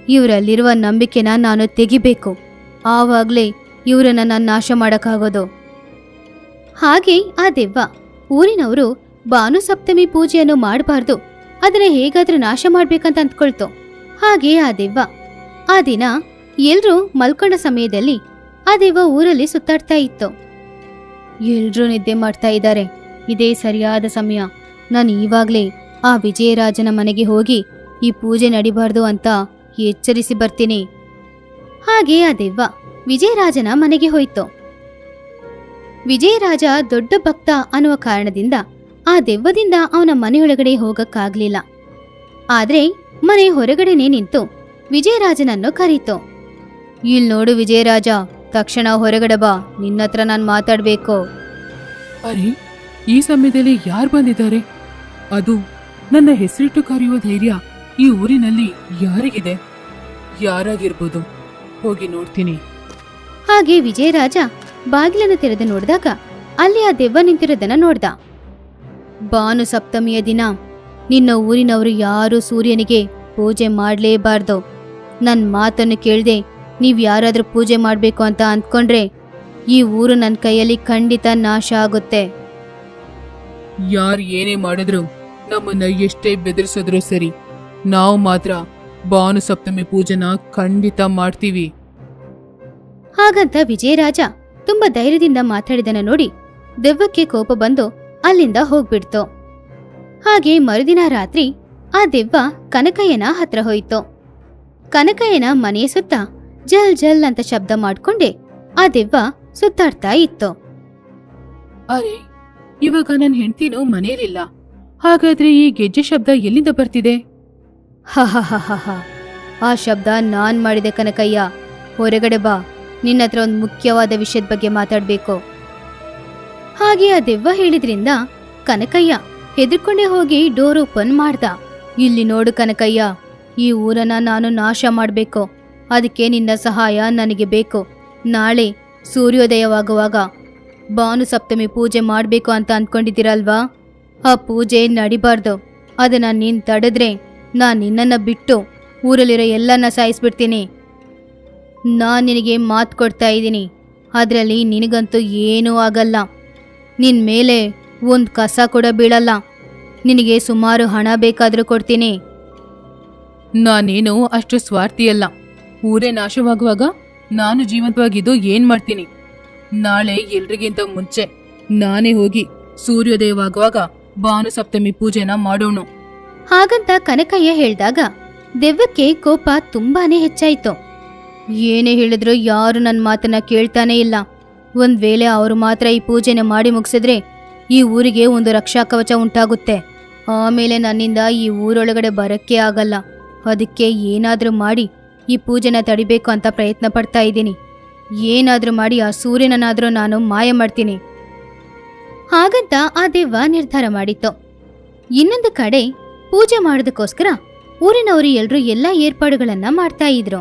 ಇವರಲ್ಲಿರುವ ನಂಬಿಕೆನ ನಾನು ತೆಗಿಬೇಕು. ಆವಾಗಲೇ ಇವರನ್ನು ನಾನು ನಾಶ ಮಾಡೋಕ್ಕಾಗೋದು. ಹಾಗೆ ಆ ದೆವ್ವ, ಊರಿನವರು ಭಾನುಸಪ್ತಮಿ ಪೂಜೆಯನ್ನು ಮಾಡಬಾರ್ದು. ಅದನ್ನು ಹೇಗಾದರೂ ನಾಶ ಮಾಡಬೇಕಂತ ಅಂದ್ಕೊಳ್ತು. ಹಾಗೆ ಆ ದೆವ್ವ, ಆ ದಿನ ಎಲ್ಲರೂ ಮಲ್ಕೊಂಡ ಸಮಯದಲ್ಲಿ ಆ ದೆವ್ವ ಊರಲ್ಲಿ ಸುತ್ತಾಡ್ತಾ ಇತ್ತು. ಎಲ್ಲರೂ ನಿದ್ದೆ ಮಾಡ್ತಾ ಇದ್ದಾರೆ. ಇದೇ ಸರಿಯಾದ ಸಮಯ. ನಾನು ಈವಾಗಲೇ ಆ ವಿಜಯರಾಜನ ಮನೆಗೆ ಹೋಗಿ ಈ ಪೂಜೆ ನಡಿಬಾರ್ದು ಅಂತ ಎಚ್ಚರಿಸಿ ಬರ್ತೀನಿ. ಹಾಗೆ ಆ ದೆವ್ವ ವಿಜಯರಾಜನ ಮನೆಗೆ ಹೋಯ್ತು. ವಿಜಯರಾಜ ದೊಡ್ಡ ಭಕ್ತ ಅನ್ನುವ ಕಾರಣದಿಂದ ಆ ದೆವ್ವದಿಂದ ಅವನ ಮನೆಯೊಳಗಡೆ ಹೋಗಕ್ಕಾಗ್ಲಿಲ್ಲ. ಆದ್ರೆ ಮನೆ ಹೊರಗಡೆನೆ ನಿಂತು ವಿಜಯರಾಜನನ್ನು ಕರೀತು. ಇಲ್ ನೋಡು ವಿಜಯರಾಜ, ತಕ್ಷಣ ಹೊರಗಡೆ ಬಾ, ನಿನ್ನತ್ರ ನಾನು ಮಾತಾಡ್ಬೇಕು. ಅರೆ, ಈ ಸಮಯದಲ್ಲಿ ಯಾರು ಬಂದಿದ್ದಾರೆ? ಅದು ನನ್ನ ಹೆಸರಿಟ್ಟು ಕರೆಯುವ ಧೈರ್ಯ. ಈ ಊರಿನಲ್ಲಿ ಯಾರಿಗಿದೆ? ಯಾರಾಗಿರ್ಬೋದು? ಹೋಗಿ ನೋಡ್ತೀನಿ. ಹಾಗೆ ವಿಜಯರಾಜ ಬಾಗಿಲನ್ನು ತೆರೆದು ನೋಡಿದಾಗ ಅಲ್ಲಿ ಆ ದೆವ್ವ ನಿಂತಿರೋದನ್ನ ನೋಡ್ದ. ಭಾನು ಸಪ್ತಮಿಯ ದಿನ. ನಿನ್ನ ಊರಿನವರು ಯಾರೂ ಸೂರ್ಯನಿಗೆ ಪೂಜೆ ಮಾಡಲೇಬಾರ್ದು. ನನ್ನ ಮಾತನ್ನು ಕೇಳದೆ ನೀವು ಯಾರಾದರೂ ಪೂಜೆ ಮಾಡಬೇಕು ಅಂತ ಅಂದ್ಕೊಂಡ್ರೆ ಈ ಊರು ನನ್ನ ಕೈಯಲ್ಲಿ ಖಂಡಿತ ನಾಶ ಆಗುತ್ತೆ. ಯಾರು ಏನೇ ಮಾಡಿದ್ರು ನಮ್ಮನ್ನ ಎಷ್ಟೇ ಬೆದರಿಸಿದ್ರು ಸರಿ. ನಾವು ಮಾತ್ರ ಭಾನು ಸಪ್ತಮಿ ಪೂಜೆನ ಖಂಡಿತ ಮಾಡ್ತೀವಿ. ಹಾಗಂತ ವಿಜಯರಾಜ ತುಂಬಾ ಧೈರ್ಯದಿಂದ ಮಾತಾಡಿದನ ನೋಡಿ ದೆವ್ವಕ್ಕೆ ಕೋಪ ಬಂದು ಅಲ್ಲಿಂದ ಹೋಗ್ಬಿಡ್ತು. ಹಾಗೆ ಮರುದಿನ ರಾತ್ರಿ ಆ ದೆವ್ವ ಕನಕಯ್ಯನ ಹತ್ರ ಹೋಯಿತು. ಕನಕಯ್ಯನ ಮನೆಯ ಸುತ್ತ ಜಲ್ ಜಲ್ ಅಂತ ಶಬ್ದ ಮಾಡ್ಕೊಂಡೆ ಆ ದೆವ್ವ ಸುತ್ತಾಡ್ತಾ ಇತ್ತು. ಅರೆ ಇವಾಗ ನನ್ನ ಹೆಂಡ್ತಿನೂ ಮನೇಲಿಲ್ಲ ಹಾಗಾದ್ರೆ ಈ ಗೆಜ್ಜೆ ಶಬ್ದ ಎಲ್ಲಿಂದ ಬರ್ತಿದೆ? ಹಹಹಹಹ. ಆ ಶಬ್ದ ನಾನ್ ಮಾಡಿದೆ ಕನಕಯ್ಯ. ಹೊರಗಡೆ ಬಾ. ನಿನ್ನ ಹತ್ರ ಒಂದು ಮುಖ್ಯವಾದ ವಿಷಯದ ಬಗ್ಗೆ ಮಾತಾಡ್ಬೇಕು. ಹಾಗೆ ಆ ದೆವ್ವ ಹೇಳಿದ್ರಿಂದ ಕನಕಯ್ಯ ಹೆದರ್ಕೊಂಡೇ ಹೋಗಿ ಡೋರ್ ಓಪನ್ ಮಾಡ್ದ. ಇಲ್ಲಿ ನೋಡು ಕನಕಯ್ಯ, ಈ ಊರನ್ನ ನಾನು ನಾಶ ಮಾಡಬೇಕು. ಅದಕ್ಕೆ ನಿನ್ನ ಸಹಾಯ ನನಗೆ ಬೇಕು. ನಾಳೆ ಸೂರ್ಯೋದಯವಾಗುವಾಗ ಭಾನು ಸಪ್ತಮಿ ಪೂಜೆ ಮಾಡಬೇಕು ಅಂತ ಅಂದ್ಕೊಂಡಿದ್ದೀರಲ್ವಾ ಆ ಪೂಜೆ ನಡಿಬಾರ್ದು. ಅದನ್ನ ನೀನ್ ತಡೆದ್ರೆ ನಾನ್ ನಿನ್ನನ್ನು ಬಿಟ್ಟು ಊರಲ್ಲಿರೋ ಎಲ್ಲನ್ನ ಸಾಯಿಸ್ಬಿಡ್ತೀನಿ. ನಾನು ನಿನಗೆ ಮಾತು ಕೊಡ್ತಾ ಇದ್ದೀನಿ. ಅದರಲ್ಲಿ ನಿನಗಂತೂ ಏನೂ ಆಗಲ್ಲ. ನಿನ್ನ ಮೇಲೆ ಒಂದು ಕಸ ಕೂಡ ಬೀಳಲ್ಲ. ನಿನಗೆ ಸುಮಾರು ಹಣ ಬೇಕಾದರೂ ಕೊಡ್ತೀನಿ. ನಾನೇನು ಅಷ್ಟು ಸ್ವಾರ್ಥಿಯಲ್ಲ. ಊರೇ ನಾಶವಾಗುವಾಗ ನಾನು ಜೀವಂತವಾಗಿದ್ದು ಏನು ಮಾಡ್ತೀನಿ? ನಾಳೆ ಎಲ್ರಿಗಿಂತ ಮುಂಚೆ ನಾನೇ ಹೋಗಿ ಸೂರ್ಯೋದಯವಾಗುವಾಗ ಭಾನುಸಪ್ತಮಿ ಪೂಜೆನ ಮಾಡೋಣ. ಹಾಗಂತ ಕನಕಯ್ಯ ಹೇಳಿದಾಗ, ದೆವ್ವಕ್ಕೆ ಕೋಪ ತುಂಬಾನೇ ಹೆಚ್ಚಾಯಿತು. ಏನೇ ಹೇಳಿದ್ರು ಯಾರು ನನ್ನ ಮಾತನ್ನ ಕೇಳ್ತಾನೇ ಇಲ್ಲ. ಒಂದ್ ವೇಳೆ ಅವರು ಮಾತ್ರ ಈ ಪೂಜೆನ ಮಾಡಿ ಮುಗಿಸಿದ್ರೆ ಈ ಊರಿಗೆ ಒಂದು ರಕ್ಷಾ ಕವಚ ಉಂಟಾಗುತ್ತೆ. ಆಮೇಲೆ ನನ್ನಿಂದ ಈ ಊರೊಳಗಡೆ ಬರಕ್ಕೆ ಆಗಲ್ಲ. ಅದಕ್ಕೆ ಏನಾದರೂ ಮಾಡಿ ಈ ಪೂಜೆನ ತಡಿಬೇಕು ಅಂತ ಪ್ರಯತ್ನ ಪಡ್ತಾ ಇದ್ದೀನಿ. ಏನಾದರೂ ಮಾಡಿ ಆ ಸೂರ್ಯನನ್ನಾದರೂ ನಾನು ಮಾಯ ಮಾಡ್ತೀನಿ. ಹಾಗಂತ ಆ ದೆವ್ವ ನಿರ್ಧಾರ ಮಾಡಿತ್ತು. ಇನ್ನೊಂದು ಕಡೆ ಪೂಜೆ ಮಾಡೋದಕ್ಕೋಸ್ಕರ ಊರಿನವರು ಎಲ್ರೂ ಎಲ್ಲಾ ಏರ್ಪಾಡುಗಳನ್ನ ಮಾಡ್ತಾ ಇದ್ರು.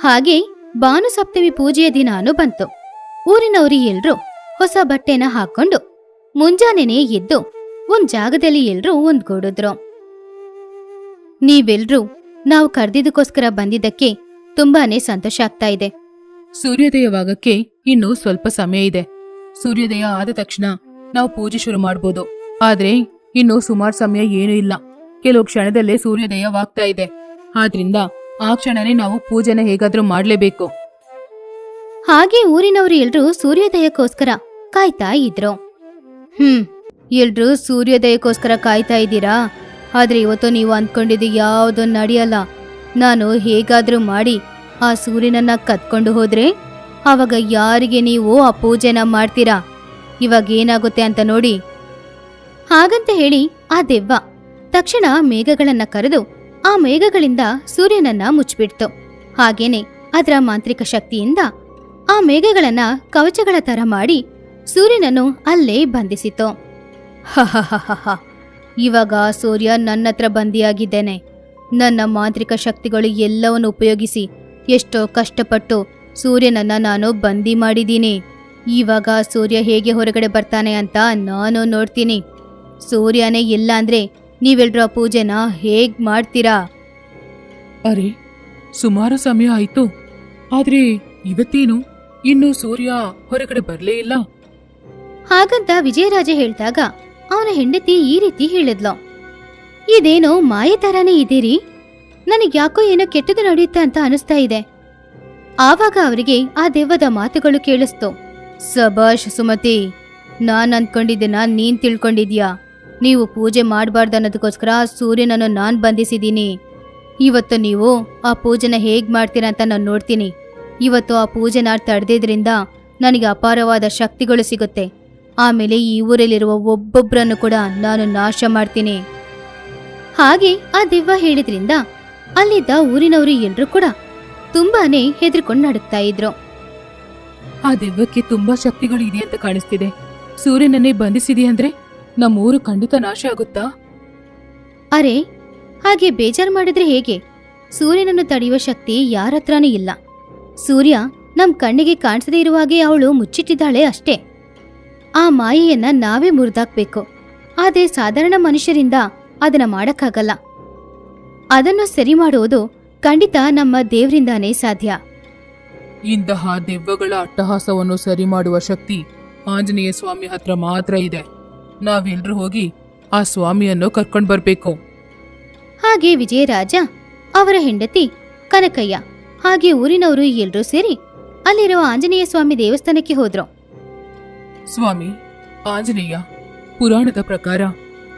ಹಾಗೆ ಭಾನು ಸಪ್ತಮಿ ಪೂಜೆಯ ದಿನಾನು ಬಂತು. ಊರಿನವರು ಎಲ್ರೂ ಹೊಸ ಬಟ್ಟೆನ ಹಾಕೊಂಡು ಮುಂಜಾನೆನೇ ಎದ್ದು ಒಂದ್ ಜಾಗದಲ್ಲಿ ಎಲ್ರೂ ಒಂದ್ಗೂಡಿದ್ರು ನೀವೆಲ್ರೂ ನಾವು ಕರೆದಿದ್ದಕ್ಕೋಸ್ಕರ ಬಂದಿದ್ದಕ್ಕೆ ತುಂಬಾನೇ ಸಂತೋಷ ಆಗ್ತಾ ಇದೆ. ಸೂರ್ಯೋದಯವಾಗಕ್ಕೆ ಇನ್ನು ಸ್ವಲ್ಪ ಸಮಯ ಇದೆ. ಸೂರ್ಯೋದಯ ಆದ ತಕ್ಷಣ ನಾವು ಪೂಜೆ ಶುರು ಮಾಡ್ಬೋದು. ಆದ್ರೆ ಇನ್ನು ಸುಮಾರು ಸಮಯ ಏನೂ ಇಲ್ಲ. ಕೆಲವು ಕ್ಷಣದಲ್ಲೇ ಸೂರ್ಯೋದಯವಾಗ್ತಾ ಇದೆ. ಆದ್ರಿಂದ ಆ ಕ್ಷಣನೇ ನಾವು ಪೂಜೆನ ಹೇಗಾದ್ರೂ ಮಾಡ್ಲೇಬೇಕು. ಹಾಗೆ ಊರಿನವರು ಎಲ್ರೂ ಸೂರ್ಯೋದಯಕ್ಕೋಸ್ಕರ ಕಾಯ್ತಾ ಇದ್ರು. ಹ್ಮ್, ಎಲ್ರೂ ಸೂರ್ಯೋದಯಕ್ಕೋಸ್ಕರ ಕಾಯ್ತಾ ಇದ್ದೀರಾ? ಆದ್ರೆ ಇವತ್ತು ನೀವು ಅಂದ್ಕೊಂಡಿದ್ದು ಯಾವುದೋ ನಡೆಯಲ್ಲ. ನಾನು ಹೇಗಾದ್ರೂ ಮಾಡಿ ಆ ಸೂರ್ಯನನ್ನ ಕತ್ಕೊಂಡು ಹೋದ್ರೆ ಅವಾಗ ಯಾರಿಗೆ ನೀವು ಆ ಪೂಜೆನ ಮಾಡ್ತೀರಾ? ಇವಾಗ ಏನಾಗುತ್ತೆ ಅಂತ ನೋಡಿ. ಹಾಗಂತ ಹೇಳಿ ಆ ದೆವ್ವ ತಕ್ಷಣ ಮೇಘಗಳನ್ನ ಕರೆದು ಆ ಮೇಘಗಳಿಂದ ಸೂರ್ಯನನ್ನ ಮುಚ್ಚಿಬಿಡ್ತು. ಹಾಗೇನೆ ಅದರ ಮಾಂತ್ರಿಕ ಶಕ್ತಿಯಿಂದ ಆ ಮೇಘಗಳನ್ನ ಕವಚಗಳ ತರ ಮಾಡಿ ಸೂರ್ಯನನ್ನು ಅಲ್ಲೇ ಬಂಧಿಸಿತು. ಹ ಇವಾಗ ಸೂರ್ಯ ನನ್ನತ್ರ ಬಂದಿಯಾಗಿದ್ದೇನೆ. ನನ್ನ ಮಾಂತ್ರಿಕ ಶಕ್ತಿಗಳು ಎಲ್ಲವನ್ನು ಉಪಯೋಗಿಸಿ ಎಷ್ಟೋ ಕಷ್ಟಪಟ್ಟು ಸೂರ್ಯನನ್ನ ನಾನು ಬಂದಿ ಮಾಡಿದ್ದೀನಿ. ಇವಾಗ ಸೂರ್ಯ ಹೇಗೆ ಹೊರಗಡೆ ಬರ್ತಾನೆ ಅಂತ ನಾನು ನೋಡ್ತೀನಿ. ಸೂರ್ಯನೇ ಇಲ್ಲ ಅಂದ್ರೆ ನೀವೆಲ್ರೂ ಆ ಪೂಜೆನ ಹೇಗ್ ಮಾಡ್ತೀರಾ? ಅರೆ ಸುಮಾರು ಸಮಯ ಆಯ್ತು. ಆದ್ರೆ ಇವತ್ತೇನು? ಇನ್ನು ಸೂರ್ಯ ಹೊರಗಡೆ ಬರ್ಲೇ ಇಲ್ಲ. ಹಾಗಂತ ವಿಜಯರಾಜ ಹೇಳ್ದಾಗ ಅವನ ಹೆಂಡತಿ ಈ ರೀತಿ ಹೇಳಿದ್ಲು. ಇದೇನೋ ಮಾಯೆ ತರಾನೇ ಇದೀರಿ? ನನಗ್ ಯಾಕೋ ಏನೋ ಕೆಟ್ಟದು ನಡೆಯುತ್ತೆ ಅಂತ ಅನಿಸ್ತಾ ಇದೆ. ಆವಾಗ ಅವರಿಗೆ ಆ ದೆವ್ವದ ಮಾತುಗಳು ಕೇಳಿಸ್ತು. ಸಬಾಷ್ ಸುಮತಿ ನಾನ್ ಅಂದ್ಕೊಂಡಿದ್ದನ್ನ ನೀನ್ ತಿಳ್ಕೊಂಡಿದ್ಯಾ? ನೀವು ಪೂಜೆ ಮಾಡಬಾರ್ದು ಅನ್ನೋದಕ್ಕೋಸ್ಕರ ಸೂರ್ಯನನ್ನು ನಾನು ಬಂಧಿಸಿದ್ದೀನಿ. ಇವತ್ತು ನೀವು ಆ ಪೂಜೆನ ಹೇಗೆ ಮಾಡ್ತೀರಾ ಅಂತ ನಾನು ನೋಡ್ತೀನಿ. ಇವತ್ತು ಆ ಪೂಜೆನ ತಡೆದಿದ್ರಿಂದ ನನಗೆ ಅಪಾರವಾದ ಶಕ್ತಿಗಳು ಸಿಗುತ್ತೆ. ಆಮೇಲೆ ಈ ಊರಲ್ಲಿರುವ ಒಬ್ಬೊಬ್ಬರನ್ನು ಕೂಡ ನಾನು ನಾಶ ಮಾಡ್ತೀನಿ. ಹಾಗೆ ಆ ದಿವ್ವ ಹೇಳಿದ್ರಿಂದ ಅಲ್ಲಿದ್ದ ಊರಿನವರು ಎಲ್ಲರೂ ಕೂಡ ತುಂಬಾನೇ ಹೆದರ್ಕೊಂಡು ನಡುಕ್ತಾ ಇದ್ರು. ಆ ದೆವ್ವಕ್ಕೆ ತುಂಬಾ ಶಕ್ತಿಗಳು ಇದೆ ಅಂತ ಕಾಣಿಸ್ತಿದೆ. ಸೂರ್ಯನನ್ನೇ ಬಂಧಿಸಿದೆ ಅಂದ್ರೆ? ನಮ್ಮೂರು ಖಂಡಿತ ನಾಶ ಆಗುತ್ತಾ? ಅರೆ ಹಾಗೆ ಬೇಜಾರು ಮಾಡಿದ್ರೆ ಹೇಗೆ? ಸೂರ್ಯನನ್ನು ತಡೆಯುವ ಶಕ್ತಿ ಯಾರ ಹತ್ರನೂ ಇಲ್ಲ. ಸೂರ್ಯ ನಮ್ ಕಣ್ಣಿಗೆ ಕಾಣಿಸದೇ ಇರುವ ಹಾಗೆ ಅವಳು ಮುಚ್ಚಿಟ್ಟಿದ್ದಾಳೆ ಅಷ್ಟೇ. ಆ ಮಾಯೆಯನ್ನ ನಾವೇ ಮುರಿದಾಕ್ಬೇಕು. ಆದರೆ ಸಾಧಾರಣ ಮನುಷ್ಯರಿಂದ ಅದನ್ನ ಮಾಡಕ್ಕಾಗಲ್ಲ. ಅದನ್ನು ಸರಿ ಮಾಡುವುದು ಖಂಡಿತ ನಮ್ಮ ದೇವರಿಂದಾನೇ ಸಾಧ್ಯ. ಇಂತಹ ದೆವ್ವಗಳ ಅಟ್ಟಹಾಸವನ್ನು ಸರಿ ಮಾಡುವ ಶಕ್ತಿ ಆಂಜನೇಯ ಸ್ವಾಮಿ ಹತ್ರ ಮಾತ್ರ ಇದೆ. ನಾವೆಲ್ರೂ ಹೋಗಿ ಆ ಸ್ವಾಮಿಯನ್ನು ಕರ್ಕೊಂಡು ಬರಬೇಕು. ಹಾಗೆ ವಿಜಯರಾಜ ಅವರ ಹೆಂಡತಿ ಕನಕಯ್ಯ ಹಾಗೆ ಊರಿನವರು ಎಲ್ರೂ ಸೇರಿ ಅಲ್ಲಿರುವ ಆಂಜನೇಯ ಸ್ವಾಮಿ ದೇವಸ್ಥಾನಕ್ಕೆ ಹೋದ್ರು. ಸ್ವಾಮಿ ಆಂಜನೇಯ ಪುರಾಣದ ಪ್ರಕಾರ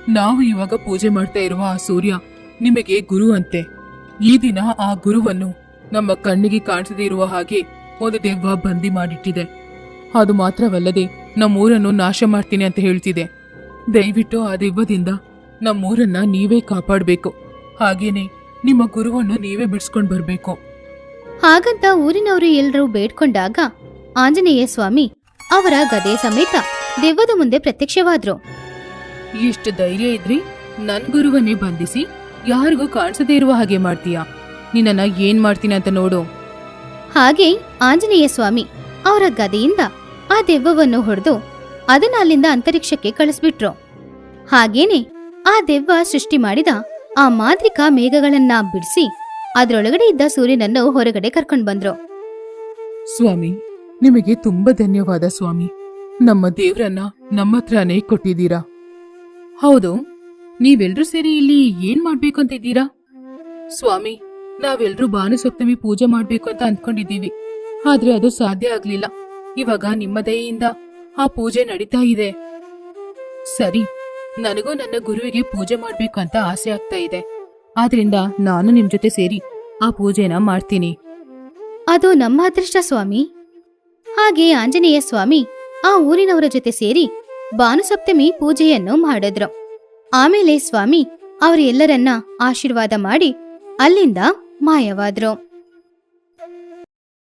ನಾವು ಇವಾಗ ಪೂಜೆ ಮಾಡ್ತಾ ಇರುವ ಆ ಸೂರ್ಯ ನಿಮಗೆ ಗುರು ಅಂತೆ. ಈ ದಿನ ಆ ಗುರುವನ್ನು ನಮ್ಮ ಕಣ್ಣಿಗೆ ಕಾಣಿಸದೇ ಇರುವ ಹಾಗೆ ಒಂದು ದೆವ್ವ ಬಂದಿ ಮಾಡಿಟ್ಟಿದೆ. ಅದು ಮಾತ್ರವಲ್ಲದೆ ನಮ್ಮೂರನ್ನು ನಾಶ ಮಾಡ್ತೀನಿ ಅಂತ ಹೇಳ್ತಿದೆ. ದಯವಿಟ್ಟು ಆ ದೆವ್ವದಿಂದ ನಮ್ಮೂರನ್ನ ನೀವೇ ಕಾಪಾಡಬೇಕು. ಹಾಗೇನೆ ನಿಮ್ಮ ಗುರುವನ್ನು ನೀವೇ ಬಿಡಿಸ್ಕೊಂಡು ಬರಬೇಕು. ಹಾಗಂತ ಊರಿನವರು ಎಲ್ಲರೂ ಬೇಡ್ಕೊಂಡಾಗ ಆಂಜನೇಯ ಸ್ವಾಮಿ ಅವರ ಗದೆ ಸಮೇತ ದೆವ್ವದ ಮುಂದೆ ಪ್ರತ್ಯಕ್ಷವಾದ್ರು. ಎಷ್ಟು ಧೈರ್ಯ ಇದ್ರಿ ನನ್ ಗುರುವನ್ನೇ ಬಂಧಿಸಿ ಯಾರಿಗೂ ಕಾಣಿಸದೇ ಇರುವ ಹಾಗೆ ಮಾಡ್ತೀಯಾ? ನಿನ್ನ ಏನ್ ಮಾಡ್ತೀನಿ ಅಂತ ನೋಡು. ಹಾಗೆ ಆಂಜನೇಯ ಸ್ವಾಮಿ ಅವರ ಗದೆಯಿಂದ ಆ ದೆವ್ವವನ್ನು ಹೊಡೆದು ಅದನ್ನ ಅಲ್ಲಿಂದ ಅಂತರಿಕ್ಷಕ್ಕೆ ಕಳಿಸ್ಬಿಟ್ರು. ಹಾಗೇನೆ ಆ ದೆವ್ವ ಸೃಷ್ಟಿ ಮಾಡಿದ ಆ ಮಾಂತ್ರಿಕ ಮೇಘಗಳನ್ನ ಬಿಡಿಸಿ ಅದರೊಳಗಡೆ ಇದ್ದ ಸೂರ್ಯನನ್ನು ಹೊರಗಡೆ ಕರ್ಕೊಂಡು ಬಂದ್ರು. ಸ್ವಾಮಿ, ನಿಮಗೆ ತುಂಬಾ ಧನ್ಯವಾದ ಸ್ವಾಮಿ. ನಮ್ಮ ದೇವರನ್ನ ನಮ್ಮ ಹತ್ರನೇ ಕೊಟ್ಟಿದ್ದೀರಾ? ಹೌದು, ನೀವೆಲ್ರೂ ಸೇರಿ ಇಲ್ಲಿ ಏನ್ ಮಾಡ್ಬೇಕು ಅಂತ ಇದ್ದೀರಾ ಸ್ವಾಮಿ, ನಾವೆಲ್ರೂ ಭಾನುಸಪ್ತಮಿ ಪೂಜೆ ಮಾಡ್ಬೇಕು ಅಂತ ಅನ್ಕೊಂಡಿದ್ದೀವಿ ಆದ್ರೆ ಅದು ಸಾಧ್ಯ ಆಗ್ಲಿಲ್ಲ. ಇವಾಗ ನಿಮ್ಮ ದಯೆಯಿಂದ ಆ ಪೂಜೆ ನಡೀತಾ ಇದೆ. ಸರಿ, ನನಗೂ ನನ್ನ ಗುರುವಿಗೆ ಪೂಜೆ ಮಾಡ್ಬೇಕು ಅಂತ ಆಸೆ ಆಗ್ತಾ ಇದೆ. ಆದ್ರಿಂದ ನಾನು ನಿಮ್ ಜೊತೆ ಸೇರಿ ಆ ಪೂಜೆನ ಮಾಡ್ತೀನಿ. ಅದು ನಮ್ಮ ಅದೃಷ್ಟ ಸ್ವಾಮಿ. ಹಾಗೆ ಆಂಜನೇಯ ಸ್ವಾಮಿ ಆ ಊರಿನವರ ಜೊತೆ ಸೇರಿ ಭಾನುಸಪ್ತಮಿ ಪೂಜೆಯನ್ನು ಮಾಡಿದ್ರು. ಆಮೇಲೆ ಸ್ವಾಮಿ ಅವರೆಲ್ಲರನ್ನ ಆಶೀರ್ವಾದ ಮಾಡಿ ಅಲ್ಲಿಂದ ಮಾಯವಾದ್ರು.